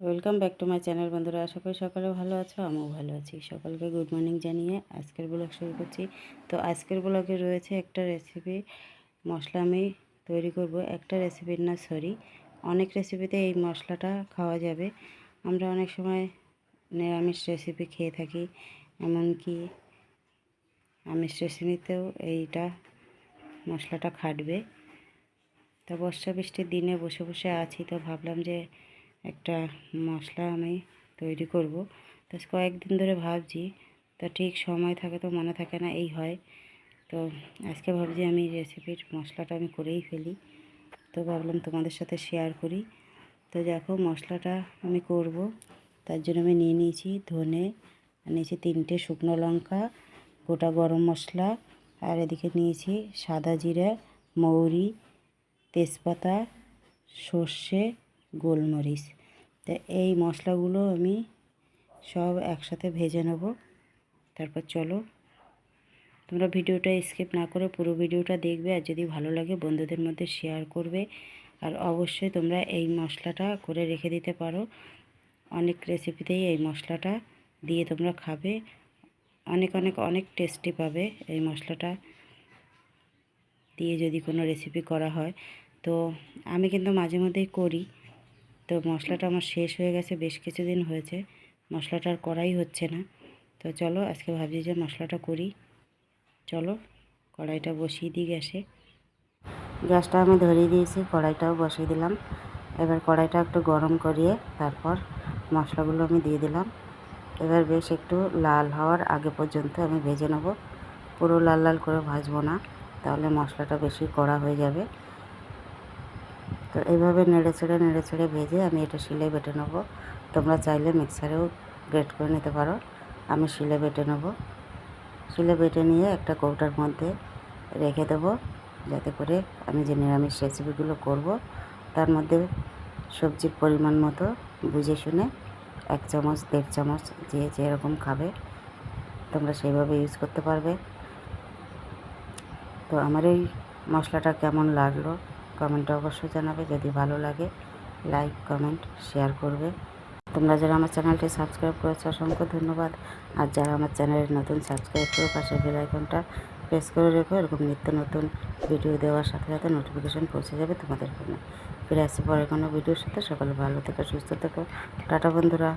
Welcome back to my channel বন্ধুরা। আশা করি সকালে ভালো আছো, আমিও ভালো আছি। সকালকে গুড মর্নিং জানিয়ে আজকের ব্লগ শুরু করছি। তো আজকের ব্লগে রয়েছে একটা রেসিপি মশলা আমি তৈরি করব। একটা রেসিপির না সরি অনেক রেসিপিতে এই মশলাটা খাওয়া যাবে। আমরা অনেক সময় নিরামিষ রেসিপি খেয়ে থাকি, এমনকি আমিষ রেসিপিতেও এইটা মশলাটা খাটবে। তো বর্ষা বৃষ্টির দিনে বসে বসে আছি, তো ভাবলাম যে একটা মশলা আমি তৈরি করব। তো কয়েকদিন ধরে ভাবছি, তো ঠিক সময় থাকে তো মনে থাকে না এই হয়। তো আজকে ভাবছি আমি রেসিপির মশলাটা আমি করেই ফেলি। তো ভাবলাম তোমাদের সাথে শেয়ার করি। তো দেখো মশলাটা আমি করব। তার জন্য আমি নিয়ে নিয়েছি ধনে, নিয়েছি তিনটে শুকনো লঙ্কা, গোটা গরম মশলা, আর এদিকে নিয়েছি সাদা জিরা, মৌরি, তেজপাতা, সর্ষে গোলমরিচ। তা এই মশলাগুলো আমি সব একসাথে ভেজে নেব। তারপর চলো, তোমরা ভিডিওটা স্কিপ না করে পুরো ভিডিওটা দেখবে আর যদি ভালো লাগে বন্ধুদের মধ্যে শেয়ার করবে। আর অবশ্যই তোমরা এই মশলাটা করে রেখে দিতে পারো। অনেক রেসিপিতেই এই মশলাটা দিয়ে তোমরা খাবে। অনেক অনেক অনেক টেস্টি পাবে এই মশলাটা দিয়ে যদি কোনো রেসিপি করা হয়। তো আমি কিন্তু মাঝে মধ্যেই করি। তো মশলাটা আমার শেষ হয়ে গেছে, বেশ কিছুদিন হয়েছে। মশলাটা আর করাই হচ্ছে না। তো চলো, আজকে ভাবছি যে মশলাটা করি। চলো, কড়াইটা বসিয়ে দিই গ্যাসে। গ্যাসটা আমি ধরিয়ে দিয়েছি, কড়াইটাও বসিয়ে দিলাম। এবার কড়াইটা একটু গরম করিয়ে তারপর মশলাগুলো আমি দিয়ে দিলাম। এবার বেশ একটু লাল হওয়ার আগে পর্যন্ত আমি ভেজে নেব। পুরো লাল লাল করে ভাজবো না, তাহলে মশলাটা বেশি কড়া হয়ে যাবে। তো এইভাবে নেড়ে ছেড়ে নেড়ে ছেড়ে ভেজে আমি এটা শিলে বেটে নেব। তোমরা চাইলে মিক্সারেও গ্রেট করে নিতে পারো। আমি শিলে বেটে নেব। শিলে বেটে নিয়ে একটা কৌটার মধ্যে রেখে দেবো যাতে করে আমি যে নিরামিষ রেসিপিগুলো করব, তার মধ্যে সবজির পরিমাণ মতো বুঝে শুনে এক চামচ, দেড় চামচ যে যেরকম খাবে, তোমরা সেইভাবে ইউজ করতে পারবে। তো আমার এই মশলাটা কেমন লাগল? কমেন্টে অবশ্যই জানাবে, যদি ভালো লাগে, লাইক, কমেন্ট, শেয়ার করবে। তোমরা যারা আমার চ্যানেলটি সাবস্ক্রাইব করেছ, অসংখ্য ধন্যবাদ। আর যারা আমার চ্যানেলের নতুন সাবস্ক্রাইব করে পাশে বেল আইকনটা প্রেস করে রেখো, এরকম নিত্য নতুন ভিডিও দেওয়ার সাথে সাথে নোটিফিকেশান পৌঁছে যাবে তোমাদের ফোনে ফিরে আসছি পরে কোনো ভিডিওর সাথে। সকালে ভালো থেকো, সুস্থ থেকো। টাটা বন্ধুরা।